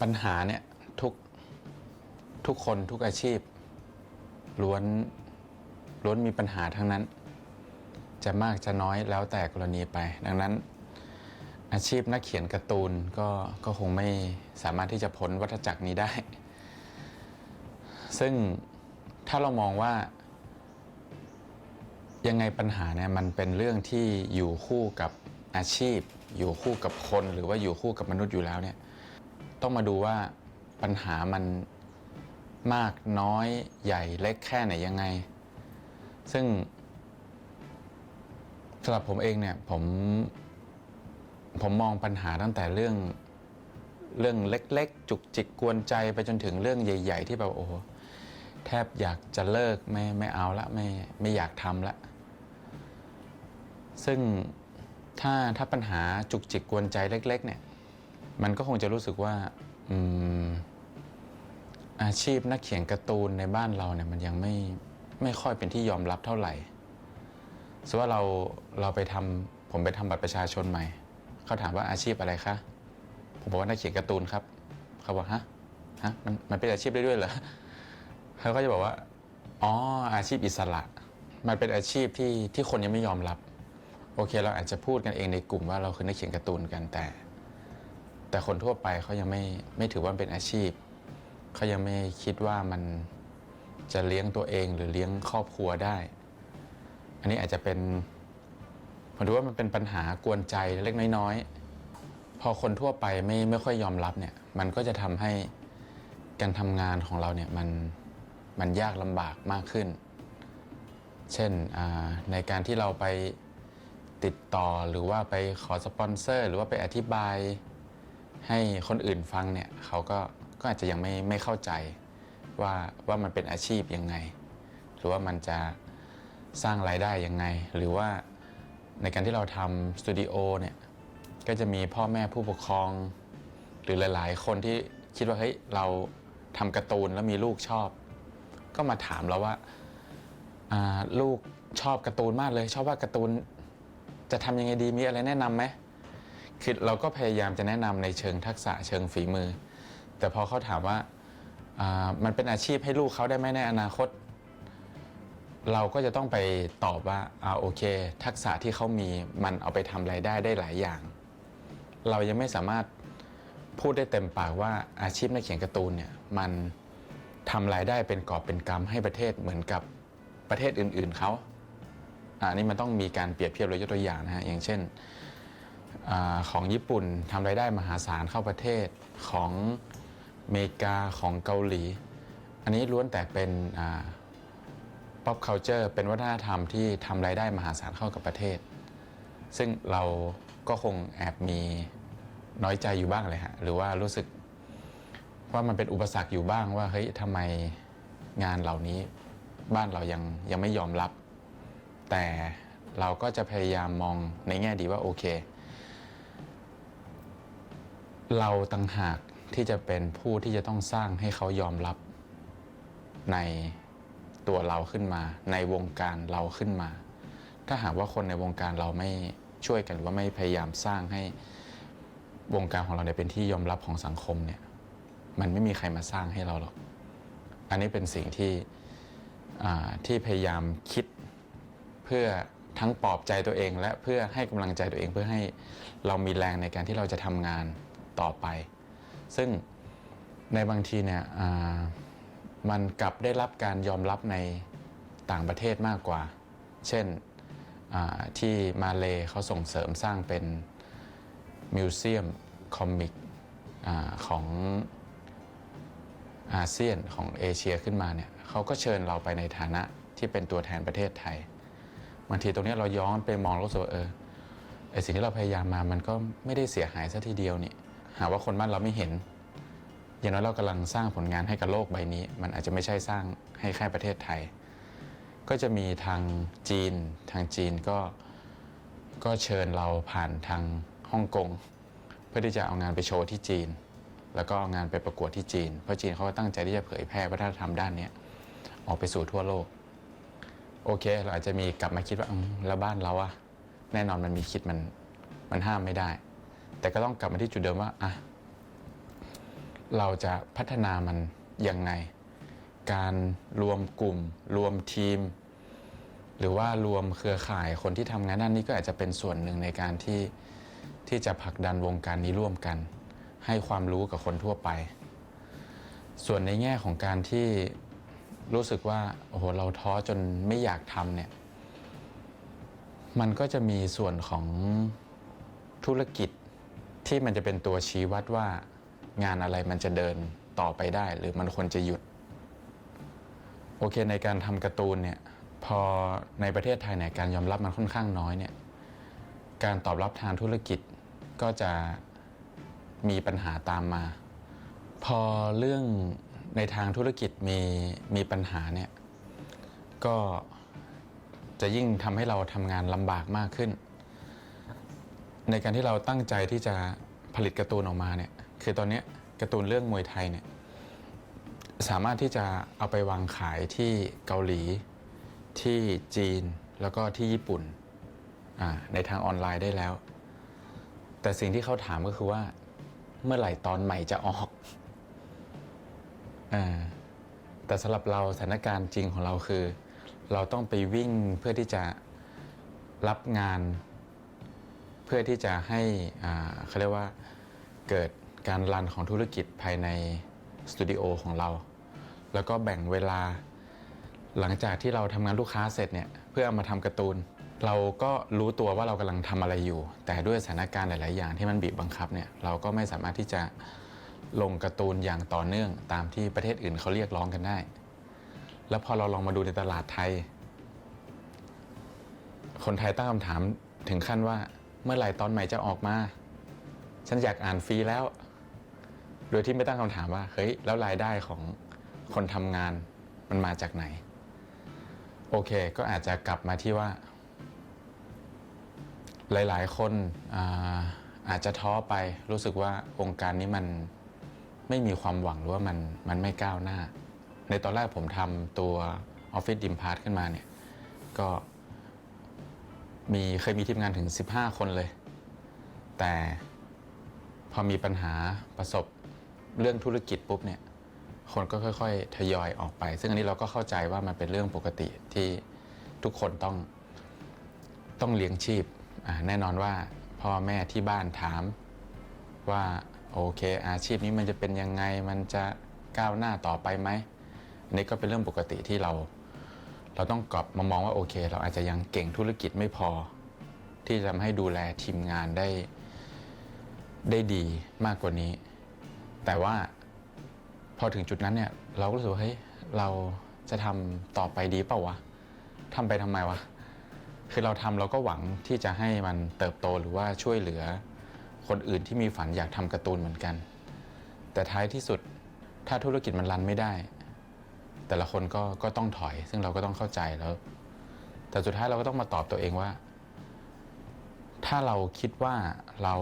ปัญหาเนี่ยทุกทุกคนทุกอาชีพล้วนล้วนมีปัญหาทั้งนั้น จะมากจะน้อยแล้วแต่กรณีไป ดังนั้น อาชีพนักเขียนการ์ตูนก็ก็คงไม่สามารถที่จะพ้นวัฏจักรนี้ได้ ซึ่งถ้าเรามองว่ายังไงปัญหาเนี่ยมันเป็นเรื่องที่อยู่คู่กับอาชีพ อยู่คู่กับคนหรือว่าอยู่คู่กับมนุษย์อยู่แล้วเนี่ย ต้องมาดูว่าปัญหามันมากน้อยใหญ่เล็กแค่ไหนยังไง ซึ่งสำหรับผมเองเนี่ยผมผมมองปัญหาตั้งแต่เรื่องเรื่องเล็ก ๆ จุกจิกกวนใจไปจนถึงเรื่องใหญ่ ๆ ที่แบบโอ้แทบอยากจะเลิกไม่ไม่เอาละไม่ไม่อยากทำละ ซึ่งถ้าถ้าปัญหาจุกจิกกวนใจเล็ก ๆ เนี่ย มันก็คงจะรู้สึกว่าอืมอาชีพนักเขียนการ์ตูนในบ้านเราเนี่ยมันยังไม่ไม่ค่อยเป็นที่ยอมรับเท่าไหร่สมมติว่าเราเราไปทำผมไปทำบัตรประชาชนใหม่ เขาถามว่าอาชีพอะไรคะ ผมบอกว่านักเขียนการ์ตูนครับ เขาบอกฮะฮะมันมันเป็นอาชีพได้ด้วยเหรอเขาก็จะบอกว่าอ๋ออาชีพอิสระ มันเป็นอาชีพที่ที่คนยังไม่ยอมรับ โอเค เราอาจจะพูดกันเองในกลุ่มว่าเราคือนักเขียนการ์ตูนกันแต่ แต่คนทั่วไปเขายังไม่ไม่ถือว่าเป็นอาชีพ เขายังไม่คิดว่ามันจะเลี้ยงตัวเองหรือเลี้ยงครอบครัวได้ อันนี้อาจจะเป็นผมดูว่ามันเป็นปัญหากวนใจเล็กน้อยๆ พอคนทั่วไปไม่ไม่ค่อยยอมรับเนี่ย มันก็จะทำให้การทำงานของเราเนี่ยมันมันยากลำบากมากขึ้น เช่นในการที่เราไปติดต่อหรือว่าไปขอสปอนเซอร์ หรือว่าไปอธิบาย ให้คนอื่นฟังเนี่ยเขาก็ก็อาจจะยังไม่ไม่เข้าใจว่าว่ามันเป็นอาชีพยังไง หรือว่ามันจะสร้างรายได้ยังไง หรือว่าในการที่เราทำสตูดิโอเนี่ยก็จะมีพ่อแม่ผู้ปกครอง หรือหลาย ๆ คนที่คิดว่าเฮ้ยเราทำการ์ตูนแล้วมีลูกชอบ ก็มาถามเราว่าาลูกชอบการ์ตูนมากเลย ชอบว่าการ์ตูนจะทำยังไงดีมีอะไรแนะนำไหม คือเราก็พยายามจะแนะนำในเชิงทักษะเชิงฝีมือ แต่พอเขาถามว่าอ่ามันเป็นอาชีพให้ลูกเขาได้ไหมในอนาคต เราก็จะต้องไปตอบว่าอ่าโอเค ทักษะที่เขามีมันเอาไปทำรายได้ได้หลายอย่าง เรายังไม่สามารถพูดได้เต็มปากว่าอาชีพนักเขียนการ์ตูนเนี่ยมันทำรายได้เป็นกอบเป็นกำให้ประเทศเหมือนกับประเทศอื่น ๆเขา อ่านี่มันต้องมีการเปรียบเทียบเลยยกตัวอย่างนะฮะอย่างเช่น อของญี่ปุ่นทำรายได้มหาศาลเข้าประเทศของอเมริกาของเกาหลี อันนี้ล้วนแต่เป็น pop culture เป็นวัฒนธรรมที่ทำรายได้มหาศาลเข้ากับประเทศ ซึ่งเราก็คงแอบมีน้อยใจอยู่บ้างเลยฮะหรือว่ารู้สึกว่ามันเป็นอุปสรรคอยู่บ้างว่าเฮ้ยทำไมงานเหล่านี้บ้านเรายังยังไม่ยอมรับ แต่เราก็จะพยายามมองในแง่ดีว่าโอเค เราต่างหากที่จะเป็นผู้ที่จะต้องสร้างให้เขายอมรับในตัวเราขึ้นมา ในวงการเราขึ้นมา ถ้าหากว่าคนในวงการเราไม่ช่วยกันหรือว่าไม่พยายามสร้างให้วงการของเราเนี่ยเป็นที่ยอมรับของสังคมเนี่ย มันไม่มีใครมาสร้างให้เราหรอก อันนี้เป็นสิ่งที่ที่พยายามคิดเพื่อทั้งปลอบใจตัวเอง และเพื่อให้กำลังใจตัวเองเพื่อให้เรามีแรงในการที่เราจะทำงาน ต่อไป ซึ่งในบางทีเนี่ยมันกลับได้รับการยอมรับในต่างประเทศมากกว่า เช่นที่มาเลเขาส่งเสริมสร้างเป็นมิวเซียมคอมิกอของอาเซียนของเอเชียขึ้นมาเนี่ยเขาก็เชิญเราไปในฐานะที่เป็นตัวแทนประเทศไทยบางทีตรงนี้เราย้อนไปมองแล้วรู้สึกว่าเออไอสิ่งที่เราพยายามมามันก็ไม่ได้เสียหายซะทีเดียวนี่ หาว่าคนบ้านเราไม่เห็น อย่างน้อยเรากำลังสร้างผลงานให้กับโลกใบนี้ มันอาจจะไม่ใช่สร้างให้แค่ประเทศไทย ก็จะมีทางจีน ทางจีนก็ก็เชิญเราผ่านทางฮ่องกงเพื่อที่จะเอางานไปโชว์ที่จีน แล้วก็เอางานไปประกวดที่จีน เพราะจีนเขาก็ตั้งใจที่จะเผยแพร่วัฒนธรรมด้านนี้ออกไปสู่ทั่วโลก โอเค เราอาจจะมีกลับมาคิดว่าแล้วบ้านเราอะแน่นอนมันมีคิดมันมันห้ามไม่ได้ แต่ก็ต้องกลับมาที่จุดเดิมว่าอะเราจะพัฒนามันยังไง การรวมกลุ่ม รวมทีม หรือว่ารวมเครือข่ายคนที่ทำงานด้านนี้ก็อาจจะเป็นส่วนหนึ่งในการที่ที่จะผลักดันวงการนี้ร่วมกัน ให้ความรู้กับคนทั่วไป ส่วนในแง่ของการที่รู้สึกว่าโอ้โหเราท้อจนไม่อยากทำเนี่ย มันก็จะมีส่วนของธุรกิจ ที่มันจะเป็นตัวชี้วัดว่างานอะไรมันจะเดินต่อไปได้ หรือมันควรจะหยุด โอเคในการทำการ์ตูนเนี่ยพอในประเทศไทยเนี่ยการยอมรับมันค่อนข้างน้อยเนี่ยการตอบรับทางธุรกิจก็จะมีปัญหาตามมา พอเรื่องในทางธุรกิจมีมีปัญหาเนี่ยก็จะยิ่งทำให้เราทำงานลำบากมากขึ้น ในการที่เราตั้งใจที่จะผลิตการ์ตูนออกมาเนี่ยคือตอนนี้การ์ตูนเรื่องมวยไทยเนี่ยสามารถที่จะเอาไปวางขายที่เกาหลี ที่จีนแล้วก็ที่ญี่ปุ่นในทางออนไลน์ได้แล้ว แต่สิ่งที่เขาถามก็คือว่า เมื่อไหร่ตอนใหม่จะออกอแต่สำหรับเราสถานการณ์จริงของเราคือ เราต้องไปวิ่งเพื่อที่จะรับงาน เพื่อที่จะให้เขาเรียกว่าเกิดการรันของธุรกิจภายในสตูดิโอของเรา แล้วก็แบ่งเวลาหลังจากที่เราทำงานลูกค้าเสร็จเนี่ยเพื่ออามาทำการ์ตูน เราก็รู้ตัวว่าเรากำลังทำอะไรอยู่ แต่ด้วยสถานการณ์หลาย ๆ อย่างที่มันบีบบังคับเนี่ยเราก็ไม่สามารถที่จะลงการ์ตูนอย่างต่อเนื่อง ตามที่ประเทศอื่นเขาเรียกร้องกันได้ แล้วพอเราลองมาดูในตลาดไทย คนไทยตั้งคำถามถึงขั้นว่า เมื่อไหร่ตอนใหม่จะออกมา ฉันอยากอ่านฟรีแล้ว โดยที่ไม่ตั้งคำถามว่า เฮ้ย แล้วรายได้ของคนทำงานมันมาจากไหน โอเค ก็อาจจะกลับมาที่ว่า หลาย ๆ คนอาอาจจะท้อไปรู้สึกว่าวงการนี้มันไม่มีความหวังหรือว่ามันมันไม่ก้าวหน้า ในตอนแรกผมทำตัว Office d i m p a r t ขึ้นมาเนี่ย ก็ มีเคยมีทีมงานถึง 15 คนเลย แต่พอมีปัญหาประสบเรื่องธุรกิจปุ๊บเนี่ย คนก็ค่อย ๆ ทยอยออกไป ซึ่งอันนี้เราก็เข้าใจว่ามันเป็นเรื่องปกติที่ทุกคนต้องต้องเลี้ยงชีพ แน่นอนว่าพ่อแม่ที่บ้านถามว่าโอเค อาชีพนี้มันจะเป็นยังไงมันจะก้าวหน้าต่อไปไหมอันนี้ก็เป็นเรื่องปกติที่เรา เราต้องกลับมามองว่าโอเค เราอาจจะยังเก่งธุรกิจไม่พอ ที่จะทำให้ดูแลทีมงานได้ได้ดีมากกว่านี้ แต่ว่าพอถึงจุดนั้นเนี่ย เราก็รู้สึกว่าเฮ้ยเราจะทำต่อไปดีเปล่าวะทำไปทำไมวะคือเราทำเราก็หวังที่จะให้มันเติบโตหรือว่าช่วยเหลือคนอื่นที่มีฝันอยากทำการ์ตูนเหมือนกัน แต่ท้ายที่สุดถ้าธุรกิจมันรันไม่ได้ แต่ละคนก็ก็ต้องถอย ซึ่งเราก็ต้องเข้าใจแล้ว แต่สุดท้ายเราก็ต้องมาตอบตัวเองว่า ถ้าเราคิดว่าเรา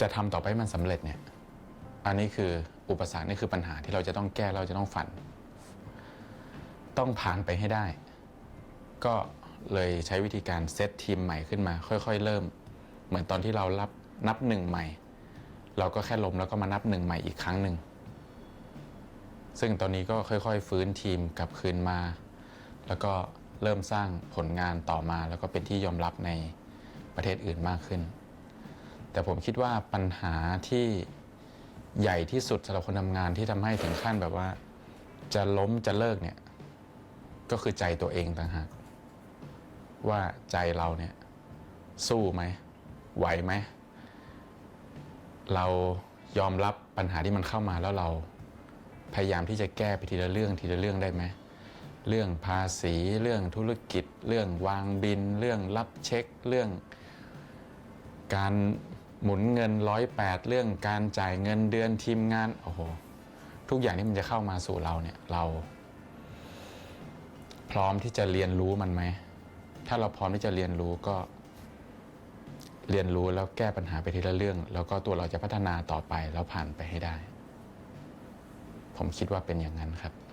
จะทำต่อไปมันสำเร็จเนี่ย อันนี้คืออุปสรรคนี่คือปัญหาที่เราจะต้องแก้เราจะต้องฝัน ต้องผ่านไปให้ได้ ก็เลยใช้วิธีการเซตทีมใหม่ขึ้นมา ค่อยๆ เริ่ม เหมือนตอนที่เรารับนับหนึ่งใหม่ เราก็แค่ล้มแล้วก็มานับหนึ่งใหม่อีกครั้งหนึ่ง ซึ่งตอนนี้ก็ค่อยๆ ฟื้นทีมกลับคืนมา แล้วก็เริ่มสร้างผลงานต่อมา แล้วก็เป็นที่ยอมรับในประเทศอื่นมากขึ้น แต่ผมคิดว่าปัญหาที่ใหญ่ที่สุดสำหรับคนทำงานที่ทำให้ถึงขั้นแบบว่า จะล้มจะเลิกเนี่ยก็คือใจตัวเองต่างหากว่าใจเราเนี่ยสู้ไหมไหวไหมเรายอมรับปัญหาที่มันเข้ามาแล้วเรา พยายามที่จะแก้ไปทีละเรื่องทีละเรื่องได้ไหมเรื่องภาษีเรื่องธุรกิจ เรื่องวางบิน เรื่องรับเช็ค เรื่อง การหมุนเงินร้อยแปดเรื่องการจ่ายเงินเดือนทีมงานโอ้โหทุกอย่างที่มันจะเข้ามาสู่เราเนี่ยเรา พร้อมที่จะเรียนรู้มันไหมถ้าเราพร้อมที่จะเรียนรู้ก็เรียนรู้แล้วแก้ปัญหาไปทีละเรื่อง แล้วก็ตัวเราจะพัฒนาต่อไปแล้วผ่านไปให้ได้ ผมคิดว่าเป็นอย่างนั้นครับ